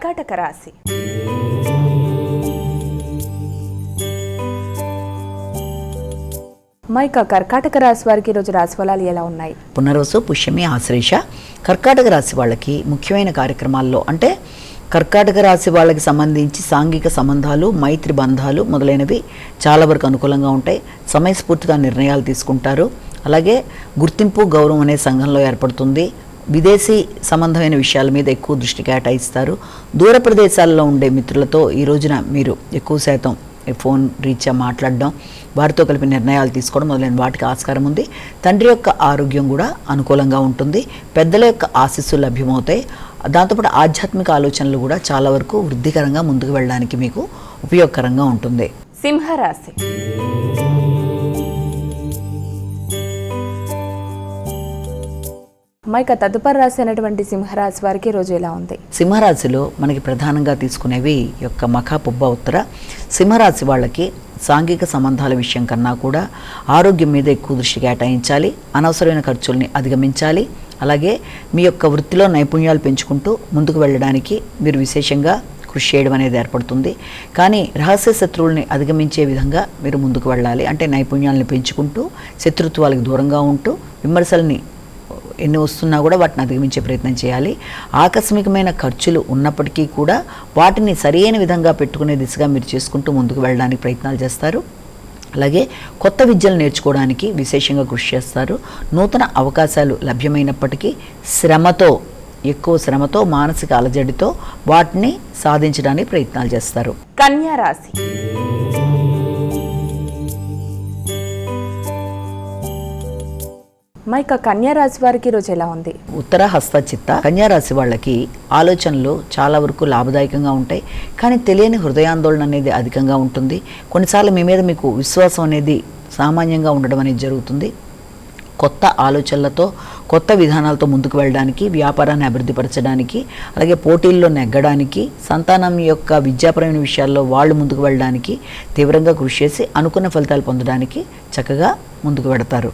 కర్కాటక రాశి. మైక కర్కాటక రాశి వారికి ఈరోజు రాశి ఫలాలు ఎలా ఉన్నాయి? పునర్వసు పుష్యమి ఆశ్రేష కర్కాటక రాశి వాళ్ళకి ముఖ్యమైన కార్యక్రమాల్లో అంటే కర్కాటక రాశి వాళ్ళకి సంబంధించి సాంఘిక సంబంధాలు మైత్రి బంధాలు మొదలైనవి చాలా వరకు అనుకూలంగా ఉంటాయి. సమయస్ఫూర్తిగా నిర్ణయాలు తీసుకుంటారు. అలాగే గుర్తింపు గౌరవం అనే సంఘంలో ఏర్పడుతుంది. విదేశీ సంబంధమైన విషయాల మీద ఎక్కువ దృష్టి కేటాయిస్తారు. దూర ప్రదేశాల్లో ఉండే మిత్రులతో ఈ రోజున మీరు ఎక్కువ శాతం ఫోన్ రీత్యా మాట్లాడడం వారితో కలిపి నిర్ణయాలు తీసుకోవడం మొదలైన వాటికి ఆస్కారం ఉంది. తండ్రి యొక్క ఆరోగ్యం కూడా అనుకూలంగా ఉంటుంది. పెద్దల యొక్క ఆశీస్సులు లభ్యమవుతాయి. దాంతోపాటు ఆధ్యాత్మిక ఆలోచనలు కూడా చాలా వరకు వృద్ధికరంగా ముందుకు వెళ్ళడానికి మీకు ఉపయోగకరంగా ఉంటుంది. సింహరాశి. మైక తదుపరి రాశి అయినటువంటి సింహరాశి వారికి రోజు ఎలా ఉంది? సింహరాశిలో మనకి ప్రధానంగా తీసుకునేవి యొక్క మఖా పుబ్బ ఉత్తర. సింహరాశి వాళ్ళకి సాంఘిక సంబంధాల విషయం కన్నా కూడా ఆరోగ్యం మీద ఎక్కువ దృష్టి కేటాయించాలి. అనవసరమైన ఖర్చుల్ని అధిగమించాలి. అలాగే మీ యొక్క వృత్తిలో నైపుణ్యాలు పెంచుకుంటూ ముందుకు వెళ్ళడానికి మీరు విశేషంగా కృషి చేయడం అనేది ఏర్పడుతుంది. కానీ రహస్య శత్రువుల్ని అధిగమించే విధంగా మీరు ముందుకు వెళ్ళాలి. అంటే నైపుణ్యాలను పెంచుకుంటూ శత్రుత్వాలకు దూరంగా ఉంటూ విమర్శల్ని ఎన్ని వస్తున్నా కూడా వాటిని అధిగమించే ప్రయత్నం చేయాలి. ఆకస్మికమైన ఖర్చులు ఉన్నప్పటికీ కూడా వాటిని సరైన విధంగా పెట్టుకునే దిశగా మీరు చేసుకుంటూ ముందుకు వెళ్ళడానికి ప్రయత్నాలు చేస్తారు. అలాగే కొత్త విద్యలు నేర్చుకోవడానికి విశేషంగా కృషి చేస్తారు. నూతన అవకాశాలు లభ్యమైనప్పటికీ శ్రమతో ఎక్కువ శ్రమతో మానసిక అలజడితో వాటిని సాధించడానికి ప్రయత్నాలు చేస్తారు. కన్యా రాశి మా ఇక కన్యారాశి వారికి ఈరోజు ఎలా ఉంది? ఉత్తర హస్త చిత్త. కన్యారాశి వాళ్ళకి ఆలోచనలు చాలా వరకు లాభదాయకంగా ఉంటాయి. కానీ తెలియని హృదయాందోళన అనేది అధికంగా ఉంటుంది. కొన్నిసార్లు మీ మీద మీకు విశ్వాసం అనేది సామాన్యంగా ఉండడం అనేది జరుగుతుంది. కొత్త ఆలోచనలతో కొత్త విధానాలతో ముందుకు వెళ్ళడానికి వ్యాపారాన్ని అభివృద్ధిపరచడానికి అలాగే పోటీల్లో నెగ్గడానికి సంతానం యొక్క విద్యాపరమైన విషయాల్లో వాళ్ళు ముందుకు వెళ్ళడానికి తీవ్రంగా కృషి చేసి అనుకున్న ఫలితాలు పొందడానికి చక్కగా ముందుకు పెడతారు